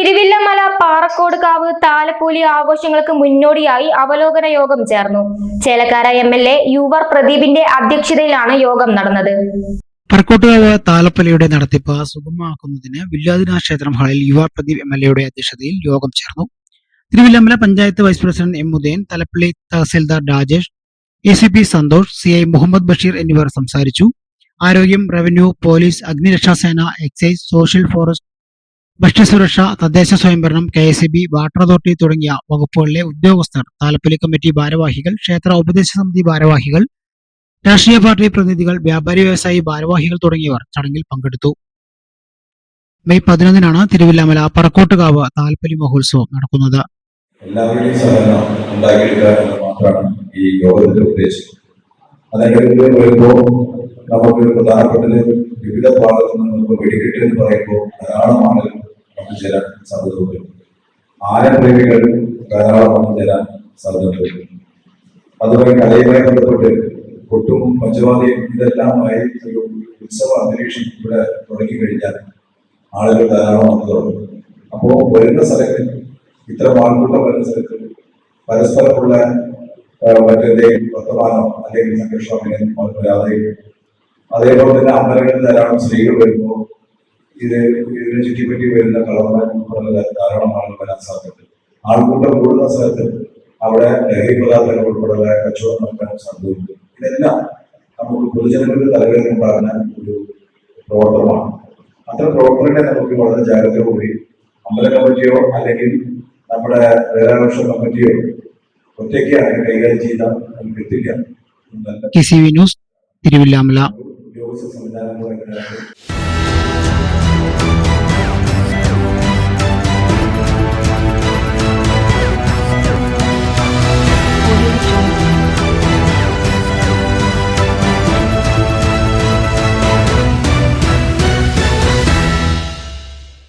തിരുവില്ലമല പാറക്കോട് കാവ് താലപ്പൊലി ആഘോഷങ്ങൾക്ക് മുന്നോടിയായി അവലോകന യോഗം ചേർന്നു. Chelakkara M L A U R പ്രദീപിന്റെ അധ്യക്ഷതയിലാണ് യോഗം നടന്നത്. പറക്കോട്ടുകാവ് താലപ്പലയുടെ നടത്തിപ്പ് സുഗമമാക്കുന്നതിന് വില്ലാദിന ക്ഷേത്രം ഹാളിൽ യുവ പ്രദീപ് എം എൽ എയുടെ അധ്യക്ഷതയിൽ യോഗം ചേർന്നു. Thiruvilwamala panchayat vice president M Udayan Thalappilly tahsildar Rajesh A C P Santhosh C I Muhammad Basheer എന്നിവർ സംസാരിച്ചു. ആരോഗ്യം റവന്യൂ പോലീസ് അഗ്നിരക്ഷാസേന എക്സൈസ് സോഷ്യൽ ഫോറസ്റ്റ് ഭക്ഷ്യസുരക്ഷ തദ്ദേശ സ്വയംഭരണം K S B water authority തുടങ്ങിയ വകുപ്പുകളിലെ ഉദ്യോഗസ്ഥർ താലപ്പൊലി കമ്മിറ്റി ഭാരവാഹികൾ ക്ഷേത്ര ഉപദേശ സമിതി ഭാരവാഹികൾ രാഷ്ട്രീയ പാർട്ടി പ്രതിനിധികൾ വ്യാപാരി വ്യവസായി ഭാരവാഹികൾ തുടങ്ങിയവർ ചടങ്ങിൽ പങ്കെടുത്തു. മെയ് പതിനൊന്നിനാണ് തിരുവില്ലാമല പറക്കോട്ടുകാവ് താൽപ്പര്യ മഹോത്സവം നടക്കുന്നത്. എല്ലാവരുടെയും ഈ നമുക്ക് പ്രധാനപ്പെട്ടത് വിവിധ ഭാഗത്തു നിന്ന് വെടിക്കെട്ട് എന്ന് പറയുമ്പോൾ ധാരാളം ആളുകൾ ചേരാൻ സാധ്യതയുണ്ട്. ആനപ്രേമികൾ ധാരാളം വന്നു ചേരാൻ സാധ്യതയുണ്ട്. അതുപോലെ കലയുമായി ബന്ധപ്പെട്ട് കൊട്ടും പഞ്ചവാദിയും ഇതെല്ലാമായി ഒരു ഉത്സവ അന്തരീക്ഷം ഇവിടെ തുടങ്ങി കഴിഞ്ഞാൽ ആളുകൾ ധാരാളം വന്നു തുടങ്ങും. അപ്പോൾ വരുന്ന സ്ഥലങ്ങളിൽ ഇത്ര ആൾക്കൂട്ടം വരുന്ന സ്ഥലത്ത് പരസ്പരമുള്ള മറ്റെന്തെങ്കിലും വർത്തമാനം അല്ലെങ്കിൽ സംഘർഷം അങ്ങനെ അതേപോലെ തന്നെ അമ്പലങ്ങളിൽ ധാരാളം സ്ത്രീകൾ വരുമ്പോൾ ഇത് ഇതിനെ ചുറ്റിപ്പറ്റി വരുന്ന കളവന്മാർ ധാരാളം ആളുകൾ വരാൻ സാധ്യത ആൾക്കൂട്ടം കൂടുന്ന സ്ഥലത്ത് അവിടെ ലഹരി പദാർത്ഥങ്ങൾ ഉൾപ്പെടെയുള്ള കച്ചവടം നടക്കാൻ സാധ്യതയുണ്ട്. ഇതെല്ലാം നമുക്ക് പൊതുജനങ്ങളുടെ തലവേദന ഉണ്ടാകുന്ന ഒരു പ്രവർത്തനമാണ്. അത്തരം പ്രവർത്തനങ്ങളെ നമുക്ക് വളരെ ജാഗ്രതയോടുകൂടി അമ്പല കമ്മിറ്റിയോ അല്ലെങ്കിൽ നമ്മുടെ വേലാഘോഷ കമ്മിറ്റിയോ ഒറ്റയ്ക്കാണ് കൈകാര്യം ചെയ്താൽ നമുക്ക് എത്തിക്കാം ന്യൂസ് തിരുവില്ലാമല. ഉദ്യോഗസ്ഥ സംവിധാനങ്ങളൊക്കെ